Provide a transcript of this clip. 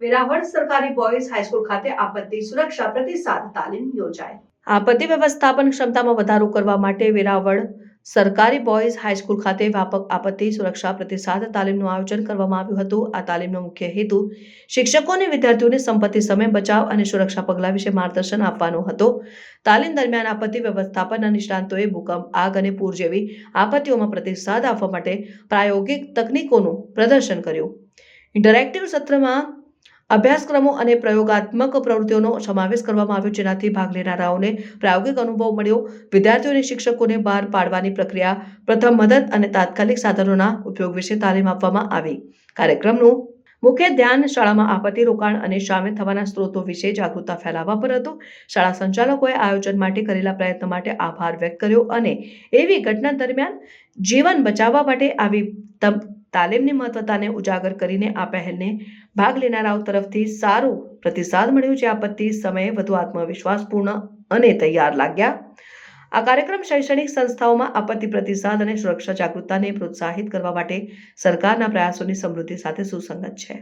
વેરાવળ સરકારી boys high school ખાતે આપત્તિ સુરક્ષા પ્રતિસાદ તાલીમ યોજાઈ આપત્તિ વ્યવસ્થાપન ક્ષમતામાં વધારો કરવા માટે વેરાવળ સરકારી બોયઝ હાઈસ્કૂલ ખાતે વ્યાપક આપત્તિ સુરક્ષા પ્રતિસાદ તાલીમનું આયોજન કરવામાં આવ્યું હતું. આ તાલીમનો મુખ્ય હેતુ શિક્ષકો અને વિદ્યાર્થીઓને સંપત્તિ સમય બચાવ અને સુરક્ષા પગલાં વિશે માર્ગદર્શન આપવાનો હતો. તાલીમ દરમિયાન આપત્તિ વ્યવસ્થાપનના નિષ્ણાંતોએ ભૂકંપ, આગ અને પૂર જેવી આપત્તિઓમાં પ્રતિસાદ આપવા માટે પ્રાયોગિક તકનીકોનું પ્રદર્શન કર્યું. ઇન્ટરેક્ટિવ સત્રમાં અભ્યાસક્રમો અને પ્રયોગાત્મક પ્રવૃત્તિઓનો સમાવેશ કરવામાં આવ્યો, જેનાથી ભાગ લેનારાઓને પ્રાયોગિક અનુભવ મળ્યો. વિદ્યાર્થીઓ અને શિક્ષકોને બહાર પાડવાની પ્રક્રિયા, પ્રથમ મદદ અને તાત્કાલિક સાધનોના ઉપયોગ વિશે તાલીમ આપવામાં આવી. કાર્યક્રમનું મુખ્ય ધ્યાન શાળામાં આપત્તિ રોકાણ અને સામેલ થવાના સ્ત્રોતો વિશે જાગૃતતા ફેલાવવા પર હતું. શાળા સંચાલકોએ આયોજન માટે કરેલા પ્રયત્ન માટે આભાર વ્યક્ત કર્યો અને એવી ઘટના દરમિયાન જીવન બચાવવા માટે આવી તાલીમની મહત્વતાને ઉજાગર કરીને આ પહેલને ભાગ લેનારાઓ તરફથી સારો પ્રતિસાદ મળ્યો જે આપત્તિ સમયે વધુ આત્મવિશ્વાસપૂર્ણ અને તૈયાર લાગ્યા. આ કાર્યક્રમ શૈક્ષણિક સંસ્થાઓમાં આપત્તિ પ્રતિસાદ અને સુરક્ષા જાગૃતતાને પ્રોત્સાહિત કરવા માટે સરકારના પ્રયાસોની સમૃદ્ધિ સાથે સુસંગત છે.